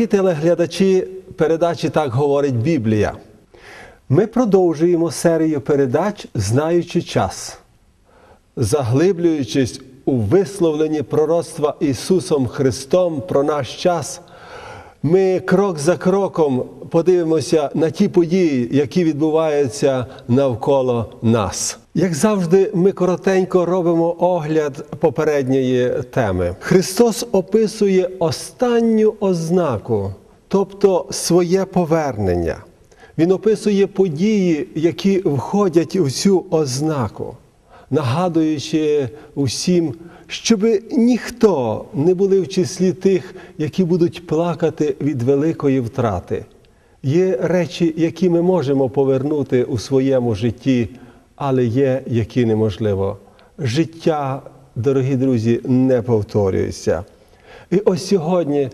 Дорогі телеглядачі передачі Так говорить Біблія. Ми продовжуємо серію передач, знаючи час, заглиблюючись у висловленні пророцтва Ісусом Христом про наш час. Ми крок за кроком подивимося на ті події, які відбуваються навколо нас. Як завжди, ми коротенько робимо огляд попередньої теми. Христос описує останню ознаку, тобто своє повернення. Він описує події, які входять у цю ознаку, нагадуючи усім, щоб ніхто не були в числі тих, які будуть плакати від великої втрати. Є речі, які ми можемо повернути у своєму житті, але є, які неможливо. Життя, дорогі друзі, не повторюється. І ось сьогодні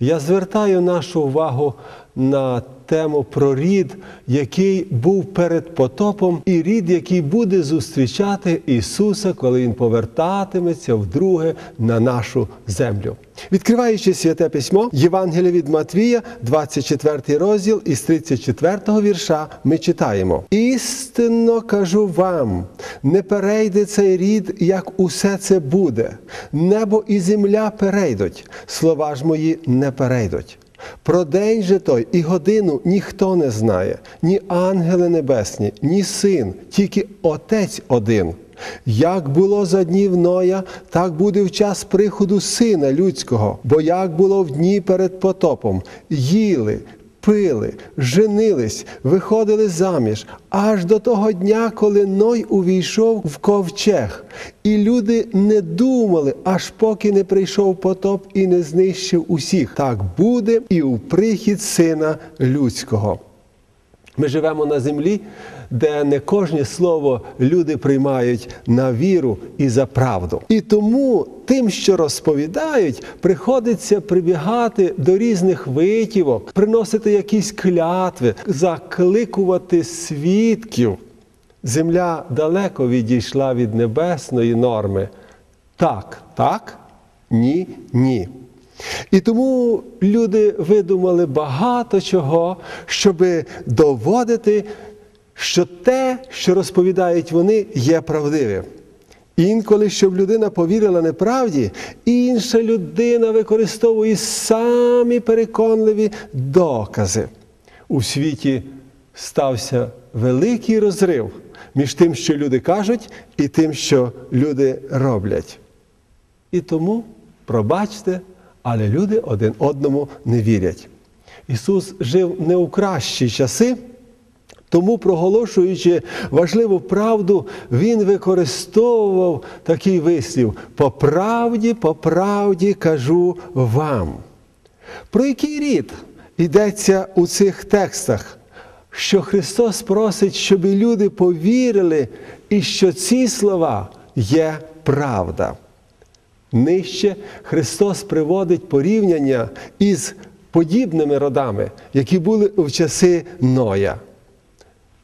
я звертаю нашу увагу на тему про рід, який був перед потопом, і рід, який буде зустрічати Ісуса, коли Він повертатиметься вдруге на нашу землю. Відкриваючи святе письмо, Євангелія від Матвія, 24 розділ із 34 вірша, ми читаємо: Істинно кажу вам, не перейде цей рід, як усе це буде. Небо і земля перейдуть, слова ж мої не перейдуть. Про день же той і годину ніхто не знає, ні ангели небесні, ні син, тільки Отець один. Як було за днів Ноя, так буде в час приходу Сина Людського, бо як було в дні перед потопом, їли, пили, женились, виходили заміж, аж до того дня, коли Ной увійшов в ковчег. І люди не думали, аж поки не прийшов потоп і не знищив усіх. Так буде і у прихід Сина Людського. Ми живемо на землі, де не кожне слово люди приймають на віру і за правду. І тому тим, що розповідають, приходиться прибігати до різних витівок, приносити якісь клятви, закликувати свідків. Земля далеко відійшла від небесної норми. Так, так, ні, ні. І тому люди видумали багато чого, щоб доводити, що те, що розповідають вони, є правдивим. Інколи, щоб людина повірила неправді, інша людина використовує самі переконливі докази. У світі стався великий розрив між тим, що люди кажуть, і тим, що люди роблять. І тому, пробачте, але люди один одному не вірять. Ісус жив не у кращі часи, тому, проголошуючи важливу правду, Він використовував такий вислів: по правді, по правді кажу вам. Про який рід йдеться у цих текстах? Що Христос просить, щоб люди повірили, і що ці слова є правда. Нижче Христос приводить порівняння із подібними родами, які були в часи Ноя.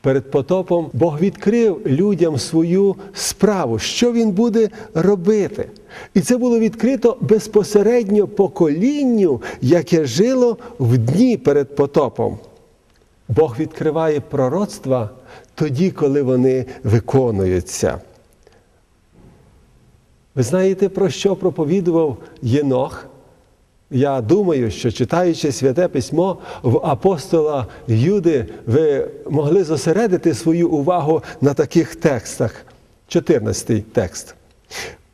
Перед потопом Бог відкрив людям свою справу, що Він буде робити. І це було відкрито безпосередньо поколінню, яке жило в дні перед потопом. Бог відкриває пророцтва тоді, коли вони виконуються. Ви знаєте, про що проповідував Єнох? Я думаю, що читаючи святе письмо в апостола Юди, ви могли зосередити свою увагу на таких текстах. 14 текст.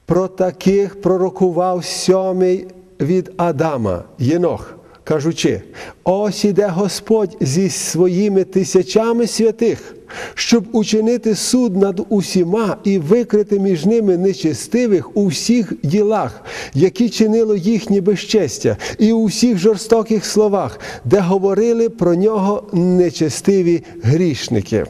Про таких пророкував сьомий від Адама Єнох, кажучи: ось іде Господь зі своїми тисячами святих, щоб учинити суд над усіма і викрити між ними нечестивих у всіх ділах, які чинило їхнє безчестя, і у всіх жорстоких словах, де говорили про нього нечестиві грішники.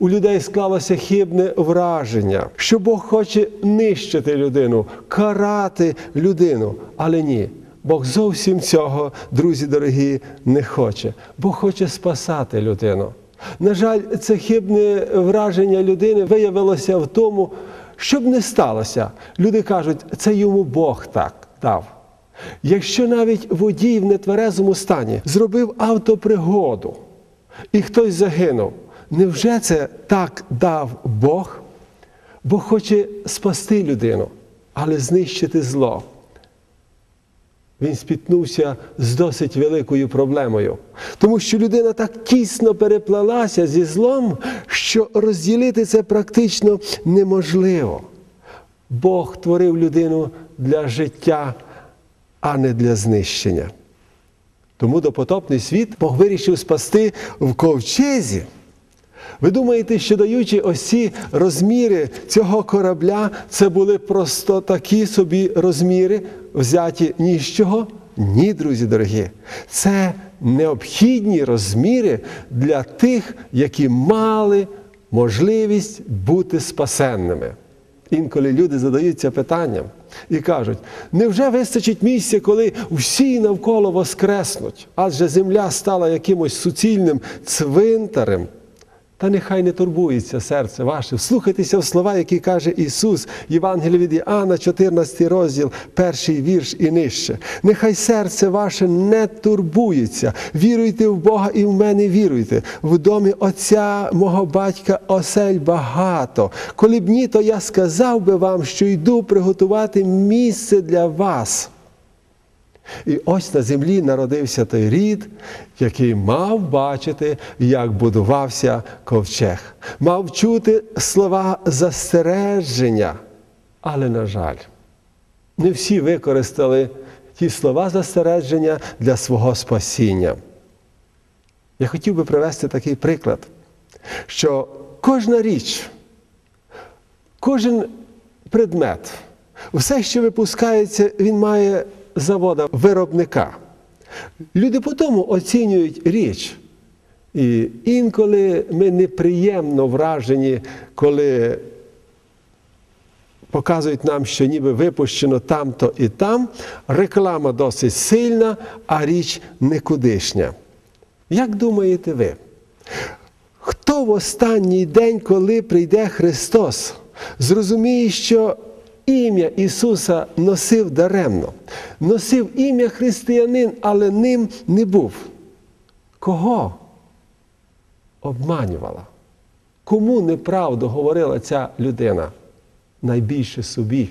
У людей склалося хибне враження, що Бог хоче нищити людину, карати людину, але ні. Бог зовсім цього, друзі дорогі, не хоче. Бог хоче спасати людину. На жаль, це хибне враження людини виявилося в тому, що б не сталося. Люди кажуть, це йому Бог так дав. Якщо навіть водій в нетверезому стані зробив автопригоду і хтось загинув, невже це так дав Бог? Бог хоче спасти людину, але знищити зло. Він спіткнувся з досить великою проблемою, тому що людина так тісно переплалася зі злом, що розділити це практично неможливо. Бог творив людину для життя, а не для знищення. Тому допотопний світ Бог вирішив спасти в ковчезі. Ви думаєте, що даючи ось ці розміри цього корабля, це були просто такі собі розміри, взяті ні з чого? Ні, друзі дорогі. Це необхідні розміри для тих, які мали можливість бути спасенними. Інколи люди задаються питанням і кажуть: невже вистачить місця, коли всі навколо воскреснуть, адже земля стала якимось суцільним цвинтарем? Та нехай не турбується серце ваше. Вслухайтеся в слова, які каже Ісус, Євангелія від Іоанна, 14 розділ, перший вірш і нижче. Нехай серце ваше не турбується. Віруйте в Бога і в мене віруйте. В домі Отця мого батька осель багато. Коли б ні, то я сказав би вам, що йду приготувати місце для вас. І ось на землі народився той рід, який мав бачити, як будувався ковчег, мав чути слова застереження. Але, на жаль, не всі використали ті слова застереження для свого спасіння. Я хотів би привести такий приклад, що кожна річ, кожен предмет, все, що випускається, він має завода виробника. Люди по тому оцінюють річ. І інколи ми неприємно вражені, коли показують нам, що ніби випущено там-то і там, реклама досить сильна, а річ никудишня. Як думаєте ви? Хто в останній день, коли прийде Христос, зрозуміє, що ім'я Ісуса носив даремно, носив ім'я християнин, але ним не був. Кого обманювала? Кому неправду говорила ця людина? Найбільше собі.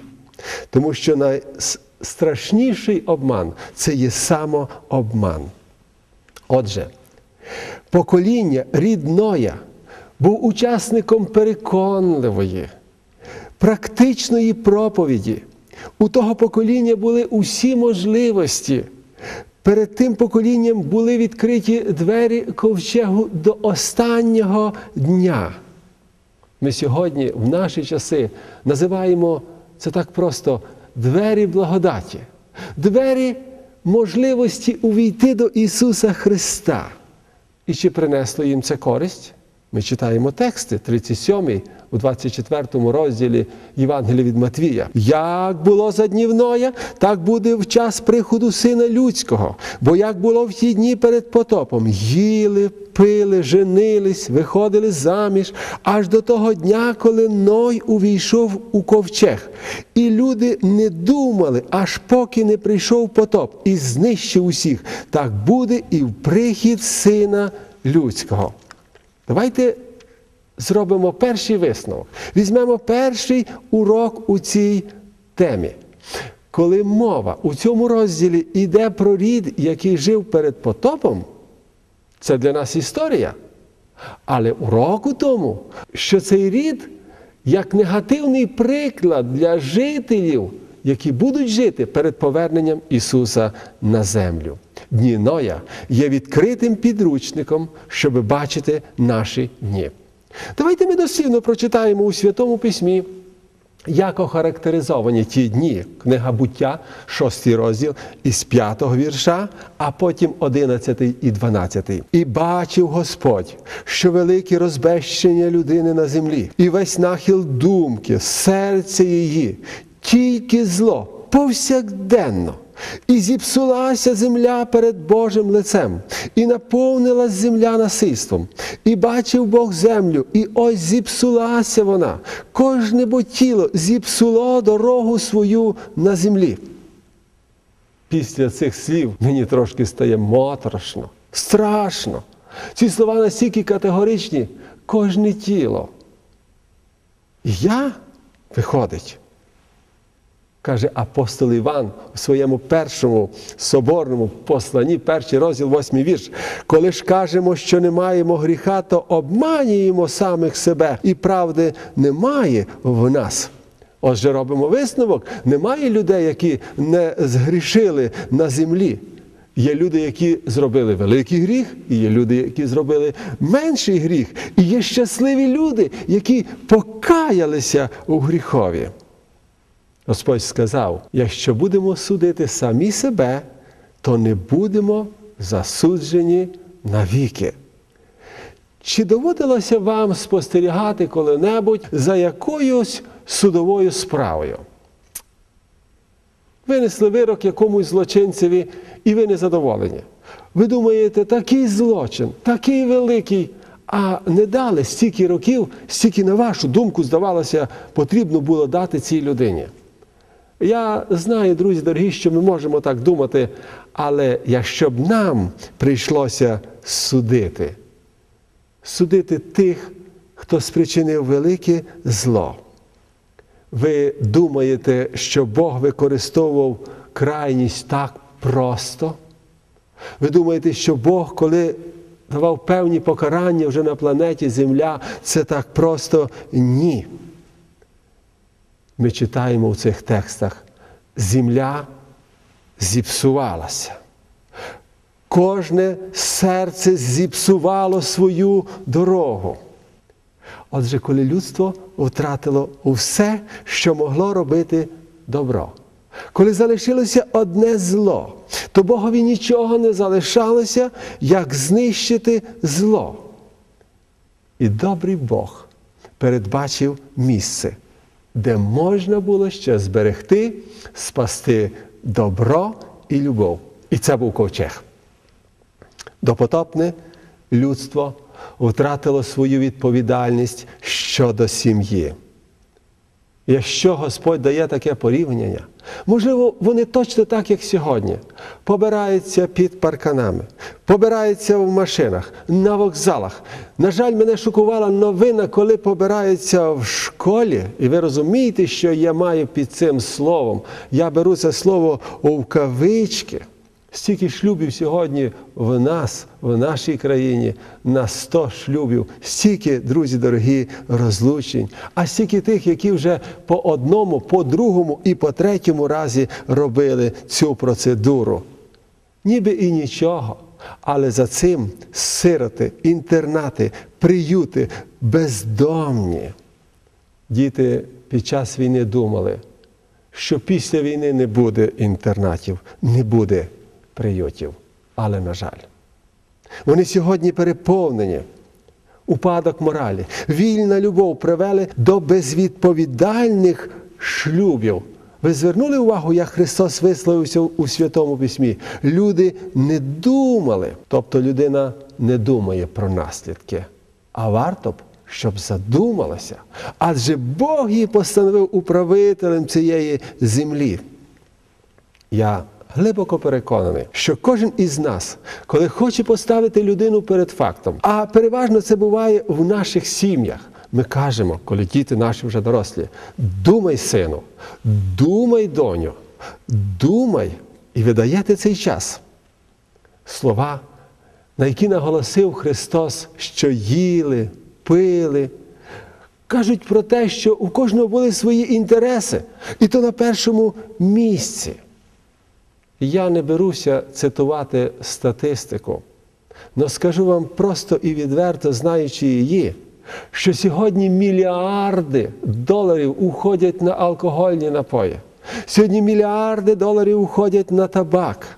Тому що найстрашніший обман це є самообман. Отже, покоління рідноя був учасником переконливої практичної проповіді. У того покоління були усі можливості. Перед тим поколінням були відкриті двері ковчегу до останнього дня. Ми сьогодні, в наші часи, називаємо це так просто двері благодаті, двері можливості увійти до Ісуса Христа. І чи принесло їм це користь? Ми читаємо тексти 37 у 24 розділі Євангелія від Матвія. Як було за днів Ноя, так буде в час приходу Сина Людського. Бо як було в ті дні перед потопом, їли, пили, женились, виходили заміж, аж до того дня, коли Ной увійшов у ковчег. І люди не думали, аж поки не прийшов потоп і знищив усіх. Так буде і в прихід Сина Людського. Давайте зробимо перший висновок. Візьмемо перший урок у цій темі. Коли мова у цьому розділі йде про рід, який жив перед потопом, це для нас історія. Але урок у тому, що цей рід як негативний приклад для жителів, які будуть жити перед поверненням Ісуса на землю. Дні Ноя є відкритим підручником, щоб бачити наші дні. Давайте ми дослівно прочитаємо у Святому Письмі, як охарактеризовані ті дні, книга буття, 6 розділ із 5 вірша, а потім 11 і 12. І бачив Господь, що велике розбещення людини на землі, і весь нахил думки, серця її, тільки зло повсякденно. І зіпсулася земля перед Божим лицем, і наповнилась земля насильством. І бачив Бог землю, і ось зіпсулася вона. Кожне бо тіло зіпсуло дорогу свою на землі. Після цих слів мені трошки стає моторошно, страшно. Ці слова настільки категоричні, кожне тіло. І я виходить, каже апостол Іван у своєму першому соборному посланні, перший розділ, восьмий вірш. Коли ж кажемо, що не маємо гріха, то обманюємо самих себе, і правди немає в нас. Отже, робимо висновок: немає людей, які не згрішили на землі. Є люди, які зробили великий гріх, і є люди, які зробили менший гріх, і є щасливі люди, які покаялися у гріхові. Господь сказав: якщо будемо судити самі себе, то не будемо засуджені навіки. Чи доводилося вам спостерігати коли-небудь за якоюсь судовою справою? Винесли вирок якомусь злочинцеві, і ви не задоволені. Ви думаєте, такий злочин, такий великий, а не дали стільки років, стільки, на вашу думку, здавалося, потрібно було дати цій людині. Я знаю, друзі дорогі, що ми можемо так думати, але якщо б нам прийшлося судити, судити тих, хто спричинив велике зло. Ви думаєте, що Бог використовував крайність так просто? Ви думаєте, що Бог, коли давав певні покарання вже на планеті Земля, це так просто ні. Ми читаємо в цих текстах, земля зіпсувалася. Кожне серце зіпсувало свою дорогу. Отже, коли людство втратило все, що могло робити добро. Коли залишилося одне зло, то Богові нічого не залишалося, як знищити зло. І добрий Бог передбачив місце, де можна було ще зберегти, спасти добро і любов. І це був ковчег. Допотопне людство втратило свою відповідальність щодо сім'ї. Якщо Господь дає таке порівняння, можливо, вони точно так, як сьогодні, побираються під парканами, побираються в машинах, на вокзалах. На жаль, мене шокувала новина, коли побираються в школі, і ви розумієте, що я маю під цим словом. Я беру це слово у кавички. Стільки шлюбів сьогодні в нас, в нашій країні, на 100 шлюбів, стільки, друзі дорогі, розлучень, а стільки тих, які вже по одному, по другому і по третьому разі робили цю процедуру. Ніби і нічого. Але за цим сироти, інтернати, приюти, бездомні. Діти під час війни думали, що після війни не буде інтернатів, не буде приютів. Але, на жаль, вони сьогодні переповнені. Упадок моралі, вільна любов привели до безвідповідальних шлюбів. Ви звернули увагу, як Христос висловився у Святому Письмі? Люди не думали, тобто людина не думає про наслідки, а варто б, щоб задумалася. Адже Бог її постановив управителем цієї землі. Я глибоко переконаний, що кожен із нас, коли хоче поставити людину перед фактом, а переважно це буває в наших сім'ях. Ми кажемо, коли діти наші вже дорослі, думай, сину, думай, доню, думай і видаєте цей час. Слова, на які наголосив Христос, що їли, пили, кажуть про те, що у кожного були свої інтереси, і то на першому місці. Я не беруся цитувати статистику, але скажу вам просто і відверто, знаючи її, що сьогодні мільярди доларів уходять на алкогольні напої. Сьогодні мільярди доларів уходять на табак.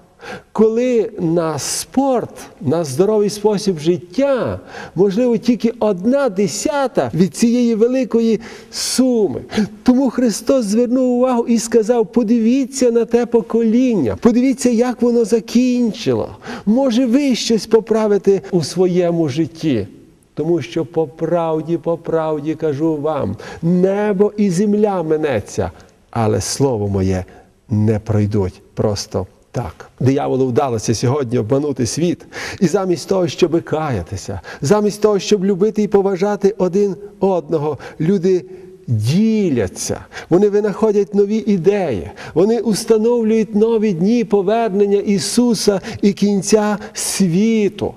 Коли на спорт, на здоровий спосіб життя, можливо, тільки одна десята від цієї великої суми. Тому Христос звернув увагу і сказав: подивіться на те покоління, подивіться, як воно закінчило. Може, ви щось поправите у своєму житті. Тому що по правді, по правді кажу вам, небо і земля минеться, але слово моє не пройдуть просто Так, дияволу вдалося сьогодні обманути світ. І замість того, щоб каятися, замість того, щоб любити і поважати один одного, люди діляться, вони винаходять нові ідеї, вони установлюють нові дні повернення Ісуса і кінця світу.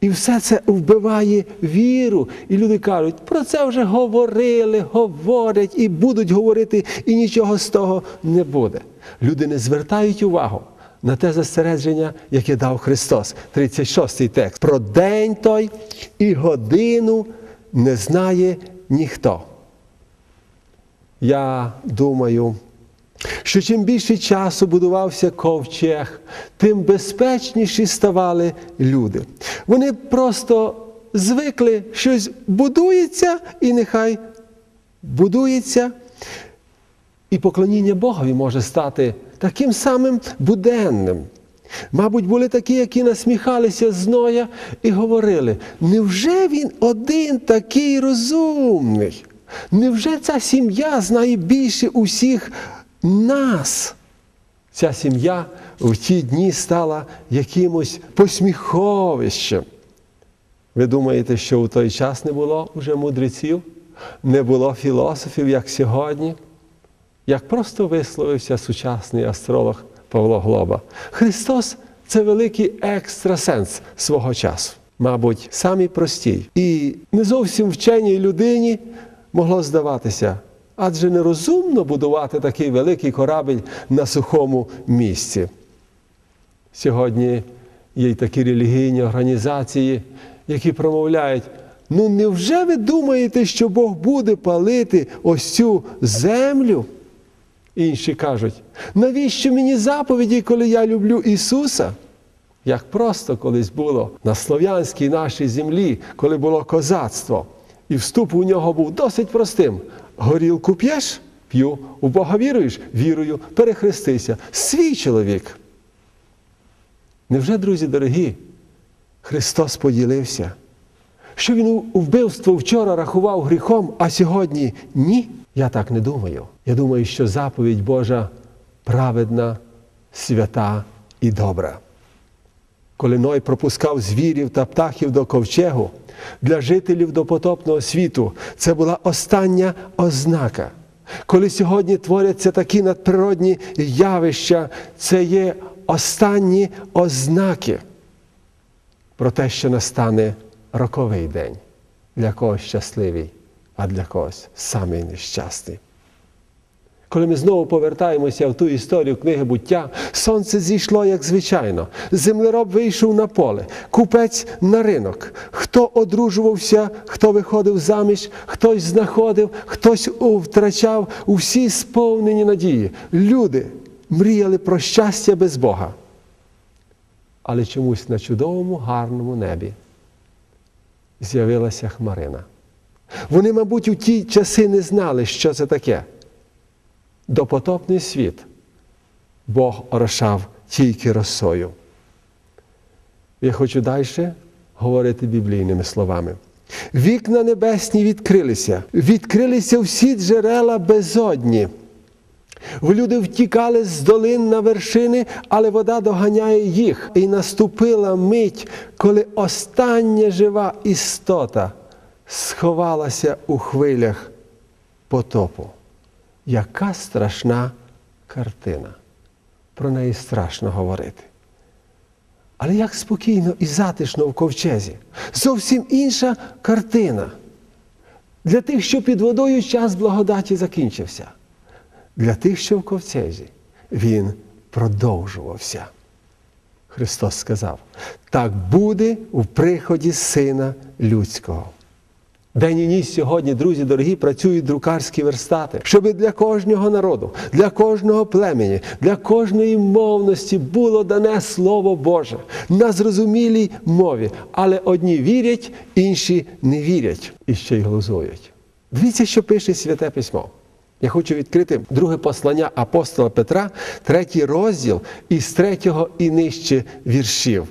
І все це вбиває віру. І люди кажуть, про це вже говорили, говорять і будуть говорити, і нічого з того не буде. Люди не звертають увагу на те застереження, яке дав Христос. 36-й текст. Про день той і годину не знає ніхто. Я думаю, що чим більше часу будувався ковчег, тим безпечніші ставали люди. Вони просто звикли, щось будується, і нехай будується. І поклоніння Богові може стати таким самим буденним. Мабуть, були такі, які насміхалися з Ноя і говорили: невже він один такий розумний? Невже ця сім'я знає більше усіх нас? Ця сім'я в ті дні стала якимось посміховищем. Ви думаєте, що у той час не було вже мудреців, не було філософів, як сьогодні? Як просто висловився сучасний астролог Павло Глоба. Христос це великий екстрасенс свого часу, мабуть, самий простій. І не зовсім вченій людині могло здаватися, адже нерозумно будувати такий великий корабель на сухому місці. Сьогодні є й такі релігійні організації, які промовляють. Ну, невже ви думаєте, що Бог буде палити ось цю землю? Інші кажуть, навіщо мені заповіді, коли я люблю Ісуса? Як просто колись було на слов'янській нашій землі, коли було козацтво, і вступ у нього був досить простим. Горілку п'єш? П'ю. У Бога віруєш? Вірую, перехрестися. Свій чоловік. Невже, друзі дорогі, Христос поділився? Що Він у вбивство вчора рахував гріхом, а сьогодні ні? Я так не думаю. Я думаю, що заповідь Божа праведна, свята і добра. Коли Ной пропускав звірів та птахів до ковчегу, для жителів допотопного світу це була остання ознака. Коли сьогодні творяться такі надприродні явища, це є останні ознаки про те, що настане роковий день. Для когось щасливий, а для когось самий нещасний. Коли ми знову повертаємося в ту історію книги буття, сонце зійшло, як звичайно. Землероб вийшов на поле, купець на ринок. Хто одружувався, хто виходив заміж, хтось знаходив, хтось втрачав усі сповнені надії. Люди мріяли про щастя без Бога. Але чомусь на чудовому, гарному небі з'явилася хмарина. Вони, мабуть, у ті часи не знали, що це таке. Допотопний світ Бог орошав тільки росою. Я хочу далі говорити біблійними словами. Вікна небесні відкрилися, відкрилися всі джерела безодні. Люди втікали з долин на вершини, але вода доганяє їх. І наступила мить, коли остання жива істота сховалася у хвилях потопу. Яка страшна картина. Про неї страшно говорити. Але як спокійно і затишно в ковчезі. Зовсім інша картина. Для тих, що під водою час благодаті закінчився. Для тих, що в ковчезі, він продовжувався. Христос сказав: так буде у приході Сина Людського. День і ніч сьогодні, друзі дорогі, працюють друкарські верстати, щоб для кожного народу, для кожного племені, для кожної мовності було дане Слово Боже на зрозумілій мові. Але одні вірять, інші не вірять і ще й глузують. Дивіться, що пише Святе Письмо. Я хочу відкрити друге послання апостола Петра, третій розділ із третього і нижче віршів.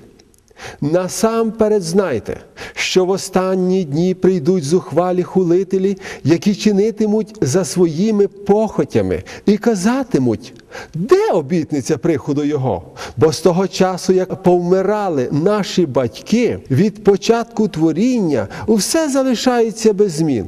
Насамперед знайте, що в останні дні прийдуть зухвалі хулителі, які чинитимуть за своїми похотями і казатимуть, де обітниця приходу Його? Бо з того часу, як повмирали наші батьки від початку творіння, усе залишається без змін.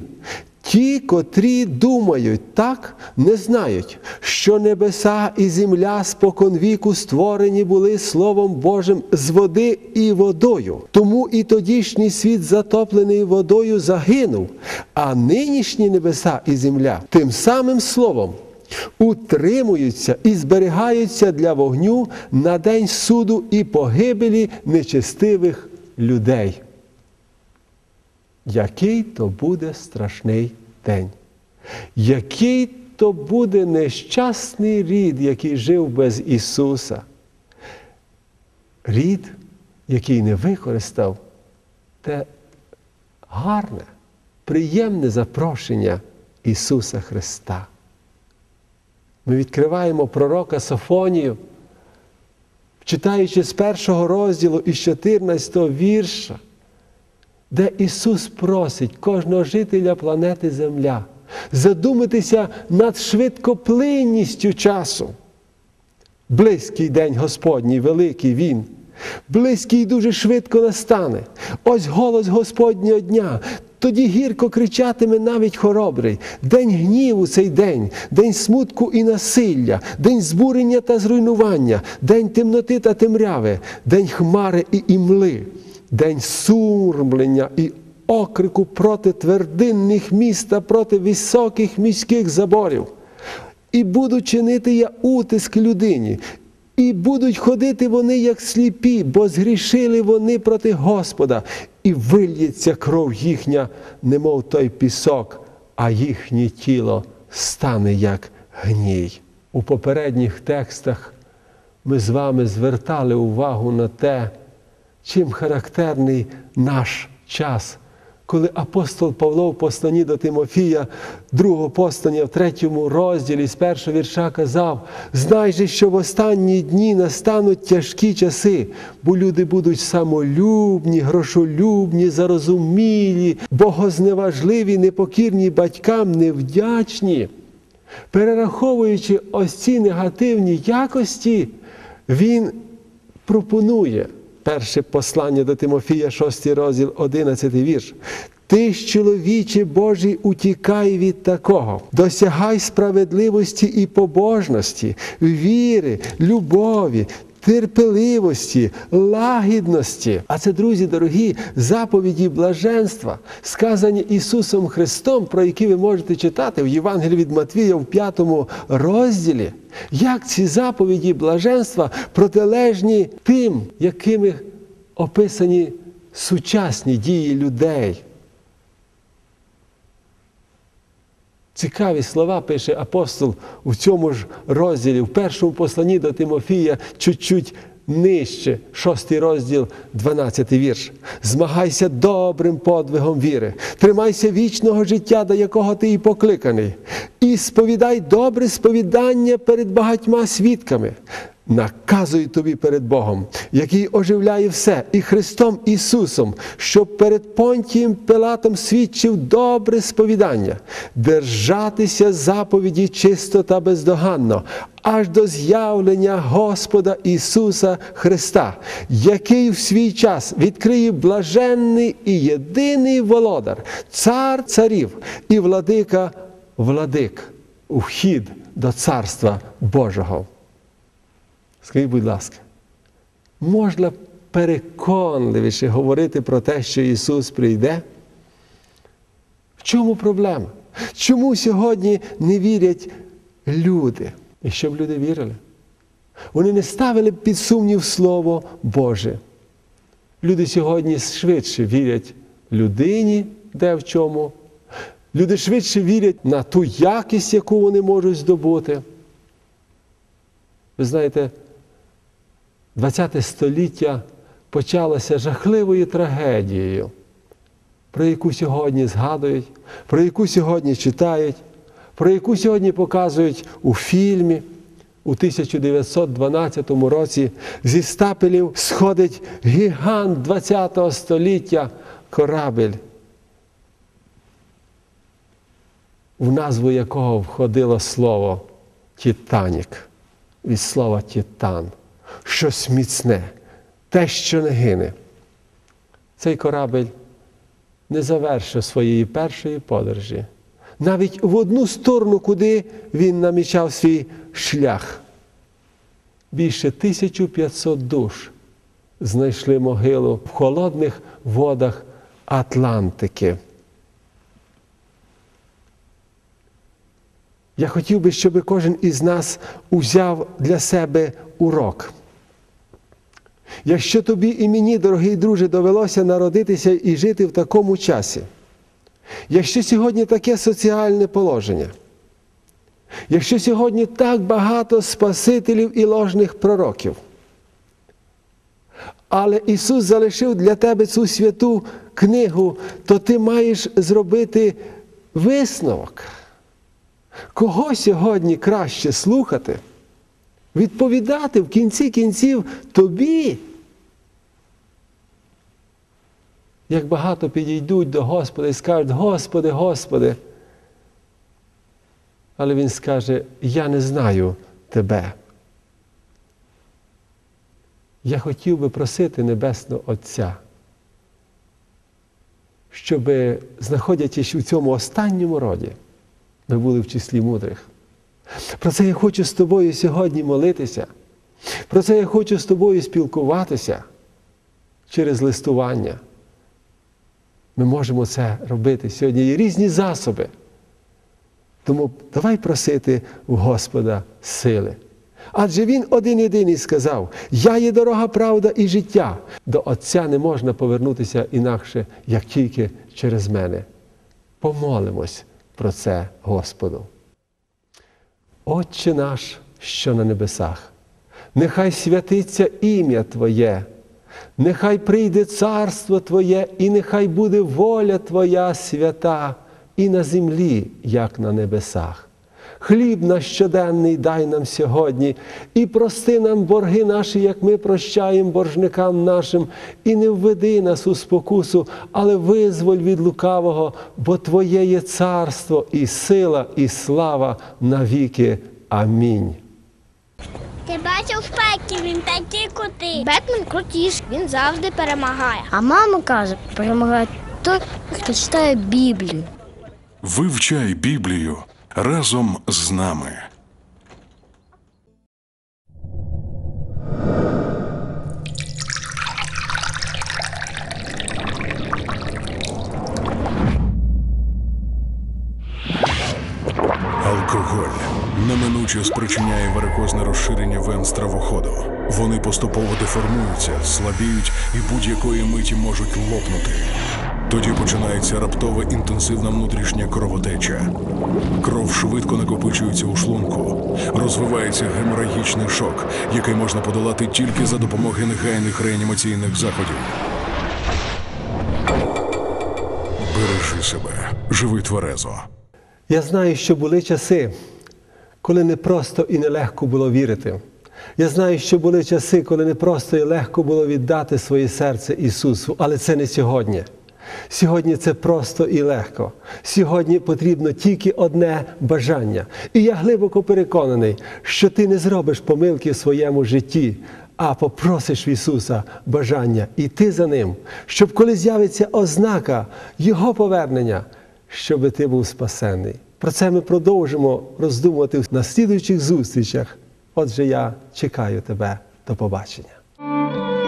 Ті, котрі думають так, не знають, що небеса і земля споконвіку створені були Словом Божим з води і водою. Тому і тодішній світ, затоплений водою, загинув, а нинішні небеса і земля тим самим словом утримуються і зберігаються для вогню на день суду і погибелі нечестивих людей. Який то буде страшний день? Який то буде нещасний рід, який жив без Ісуса? Рід, який не використав те гарне, приємне запрошення Ісуса Христа. Ми відкриваємо пророка Софонію, читаючи з першого розділу із 14 вірша де Ісус просить кожного жителя планети Земля задуматися над швидкоплинністю часу. Близький день Господній, великий Він. Близький дуже швидко настане. Ось голос Господнього дня. Тоді гірко кричатиме навіть хоробрий. День гніву цей день, день смутку і насилля, день збурення та зруйнування, день темноти та темряви, день хмари і імли день сурмлення і окрику проти твердинних міст та проти високих міських заборів. І буду чинити я утиск людині, і будуть ходити вони, як сліпі, бо згрішили вони проти Господа, і вильється кров їхня, немов той пісок, а їхнє тіло стане як гній. У попередніх текстах ми з вами звертали увагу на те, чим характерний наш час, коли апостол Павло в посланні до Тимофія, другого послання в третьому розділі з першого вірша казав: знай же, що в останні дні настануть тяжкі часи, бо люди будуть самолюбні, грошолюбні, зарозумілі, богозневажливі, непокірні батькам, невдячні. Перераховуючи ось ці негативні якості, він пропонує. Перше послання до Тимофія, 6 розділ, 11 вірш. Ти ж, чоловіче Божий, утікай від такого, досягай справедливості і побожності, віри, любові, терпеливості, лагідності. А це, друзі дорогі, заповіді блаженства, сказані Ісусом Христом, про які ви можете читати в Євангелії від Матвія в п'ятому розділі. Як ці заповіді блаженства протилежні тим, якими описані сучасні дії людей. Цікаві слова пише апостол у цьому ж розділі, в першому посланні до Тимофія, чуть-чуть нижче, шостий розділ, 12 вірш. Змагайся добрим подвигом віри, тримайся вічного життя, до якого ти і покликаний, і сповідай добре сповідання перед багатьма свідками наказую тобі перед Богом, який оживляє все, і Христом Ісусом, щоб перед Понтієм Пилатом свідчив добре сповідання, держатися заповіді чисто та бездоганно, аж до з'явлення Господа Ісуса Христа, який в свій час відкриє блаженний і єдиний володар, цар царів і владика владик, вхід до Царства Божого. Скажіть, будь ласка, можна переконливіше говорити про те, що Ісус прийде? В чому проблема? Чому сьогодні не вірять люди? І щоб люди вірили? Вони не ставили під сумнів Слово Боже. Люди сьогодні швидше вірять людині, де в чому. Люди швидше вірять на ту якість, яку вони можуть здобути. Ви знаєте, ХХ століття почалося жахливою трагедією, про яку сьогодні згадують, про яку сьогодні читають, про яку сьогодні показують у фільмі, У 1912 році зі стапелів сходить гігант ХХ століття корабель, в назву якого входило слово Титанік від слова Титан, щось міцне, те, що не гине. Цей корабель не завершив своєї першої подорожі. Навіть в одну сторону, куди він намічав свій шлях. Більше 1500 душ знайшли могилу в холодних водах Атлантики. Я хотів би, щоб кожен із нас узяв для себе урок. Якщо тобі і мені, дорогий друже, довелося народитися і жити в такому часі, якщо сьогодні таке соціальне положення, якщо сьогодні так багато спасителів і ложних пророків, але Ісус залишив для тебе цю святу книгу, то ти маєш зробити висновок. Кого сьогодні краще слухати? Відповідати в кінці кінців тобі. Як багато підійдуть до Господа і скажуть, Господи, Господи. Але Він скаже, я не знаю Тебе. Я хотів би просити Небесного Отця, щоб, знаходячись у цьому останньому роді, ми були в числі мудрих. Про це я хочу з тобою сьогодні молитися. Про це я хочу з тобою спілкуватися через листування. Ми можемо це робити сьогодні. Є різні засоби. Тому давай просити у Господа сили. Адже Він один єдиний сказав: Я є дорога, правда і життя. До Отця не можна повернутися інакше, як тільки через мене. Помолимось про це Господу. Отче наш, що на небесах, нехай святиться ім'я Твоє, нехай прийде царство Твоє, і нехай буде воля Твоя свята і на землі, як на небесах. Хліб наш щоденний дай нам сьогодні, і прости нам борги наші, як ми прощаємо боржникам нашим, і не введи нас у спокусу, але визволь від лукавого, бо Твоє є царство, і сила, і слава навіки. Амінь. Ти бачив спеки, він такий крутий. Бетмен крутіш, він завжди перемагає. А мама каже, перемагає той, хто читає Біблію. Вивчай Біблію разом з нами. Алкоголь неминуче спричиняє варикозне розширення вен стравоходу. Вони поступово деформуються, слабіють і будь-якої миті можуть лопнути. Тоді починається раптова інтенсивна внутрішня кровотеча. Кров швидко накопичується у шлунку, розвивається геморагічний шок, який можна подолати тільки за допомогою негайних реанімаційних заходів. Бережи себе, живи тверезо. Я знаю, що були часи, коли не просто і нелегко було вірити. Я знаю, що були часи, коли не просто і легко було віддати своє серце Ісусу, але це не сьогодні. Сьогодні це просто і легко. Сьогодні потрібно тільки одне бажання. І я глибоко переконаний, що ти не зробиш помилки в своєму житті, а попросиш в Ісуса бажання іти за Ним, щоб коли з'явиться ознака Його повернення, щоб ти був спасений. Про це ми продовжимо роздумувати на слідуючих зустрічах. Отже, я чекаю тебе. До побачення.